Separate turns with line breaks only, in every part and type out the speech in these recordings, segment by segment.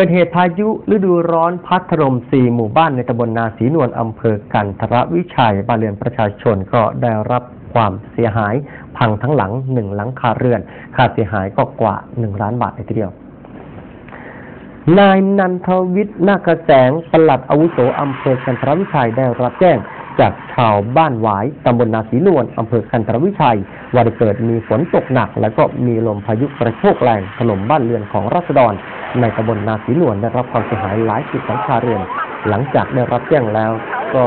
กิดเหตุพายุฤดูร้อนพัดถล่มสี่หมู่บ้านในตำบลนาศีนวลอำเภอกันทรวิชัยบ้านเรือนประชาชนก็ได้รับความเสียหาย พังทั้งหลังหนึ่งหลังคาเรือน ค่าเสียหายก็กว่าหนึ่งล้านบาทเลยทีเดียวนายนันทวิทย์นาคแสงปลัดอาวุโสอำเภอกันทรวิชัยได้รับแจ้งจากชาวบ้านหวายตำบลนาศีนวลอำเภอกันทรวิชัยว่าได้เกิดมีฝนตกหนัก แล้วก็มีลมพายุกระโชกแรงถล่มบ้านเรือนของรัษฎร ในตำบลนาศรีนวลได้รับความเสียหายหลายสิบหลังคาเรือน หลังจากได้รับแจ้งแล้วก็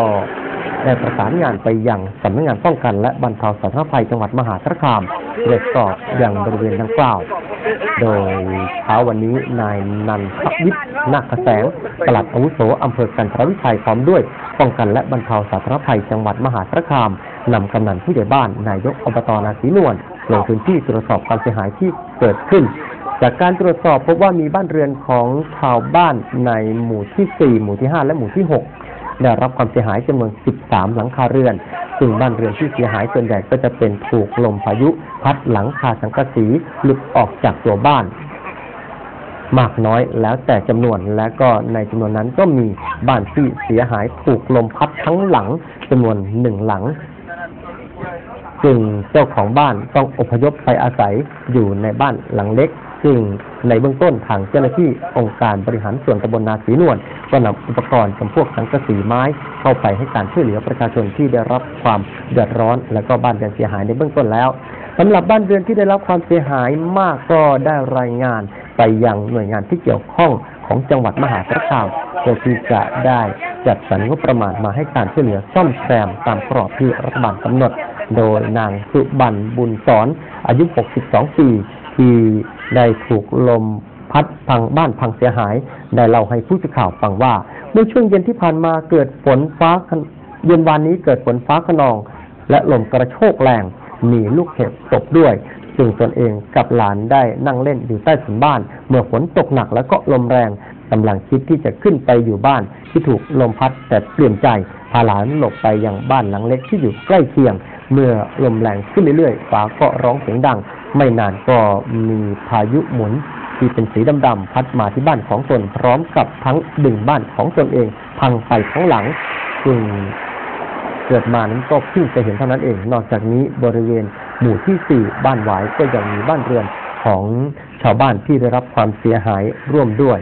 ได้ประสานงานไปยังสำนักงานป้องกันและบรรเทาสาธารณภัยจังหวัดมหาสารคามตรวจสอบอย่างบริเวณดังกล่าว โดยเช้าวันนี้นายนันทวิทย์นาคแสงปลัดอาวุโสอำเภอกันทรวิชัยพร้อมด้วย ป้องกันและบรรเทาสาธารณภัยจังหวัดมหาสารคามนำกำนันผู้ใหญ่บ้านนายกอบตนาศรีนวลลงพื้นที่ตรวจสอบความเสียหายที่เกิดขึ้น จากการตรวจสอบพบว่ามีบ้านเรือนของชาวบ้านในหมู่ที่ 4 หมู่ที่ 5 และหมู่ที่ 6 ได้รับความเสียหายจำนวน 13 หลังคาเรือน ซึ่งบ้านเรือนที่เสียหายส่วนใหญ่ก็จะเป็นถูกลมพายุ พัดหลังคาสังกะสีหลุดออกจากตัวบ้าน มากน้อยแล้วแต่จำนวนและก็ในจำนวนนั้นก็มีบ้านที่เสียหายถูกลมพัดทั้งหลังจำนวนหนึ่งหลังซึ่งเจ้าของบ้านต้องอพยพไปอาศัยอยู่ในบ้านหลังเล็ก ซึ่งในเบื้องต้นทางเจ้าหน้าที่องค์การบริหารส่วนตำบลนาศรีนวลก็นำอุปกรณ์จำพวกสังกะสีไม้เข้าไปให้การช่วยเหลือประชาชนที่ได้รับความเดือดร้อน และก็บ้านเรือนเสียหายในเบื้องต้นแล้วสำหรับบ้านเรือนที่ได้รับความเสียหายมากก็ได้รายงานไปยังหน่วยงานที่เกี่ยวข้องของจังหวัดมหาสารคามเพื่อที่จะได้จัดสรรงบประมาณมาให้การช่วยเหลือซ่อมแซมตามกรอบที่รัฐบาลกำหนด โดยนางสุบันบุญสอนอายุ 62 ปี ที่ ได้ถูกลมพัดพังบ้านพังเสียหาย ได้เล่าให้ผู้สื่อข่าวฟังว่าเมื่อช่วงเย็นที่ผ่านมาเกิดฝนฟ้าเย็นวานนี้เกิดฝนฟ้าขนอง และลมกระโชกแรง มีลูกเห็บตกด้วยซึ่งตนเองกับหลานได้นั่งเล่นอยู่ใต้ถุนบ้าน เมื่อฝนตกหนักแล้วก็ลมแรงกำลังคิดที่จะขึ้นไปอยู่บ้านที่ถูกลมพัดแต่เปลี่ยนใจพาหลานหลบไปยังบ้านหลังเล็กที่อยู่ใกล้เคียง เมื่อลมแรงขึ้นเรื่อยๆฟ้าก็ร้องเสียงดัง ไม่นานก็มีพายุหมุนที่เป็นสีดำๆพัดมาที่บ้านของตนพร้อมกับทั้งดึงบ้านของตนเอง พังไปทั้งหลังซึ่งเกิดมานั้นก็เพิ่งจะเห็นเท่านั้นเอง นอกจากนี้บริเวณหมู่ที่4บ้านหวายก็ยังมีบ้านเรือนของชาวบ้านที่ได้รับความเสียหายร่วมด้วย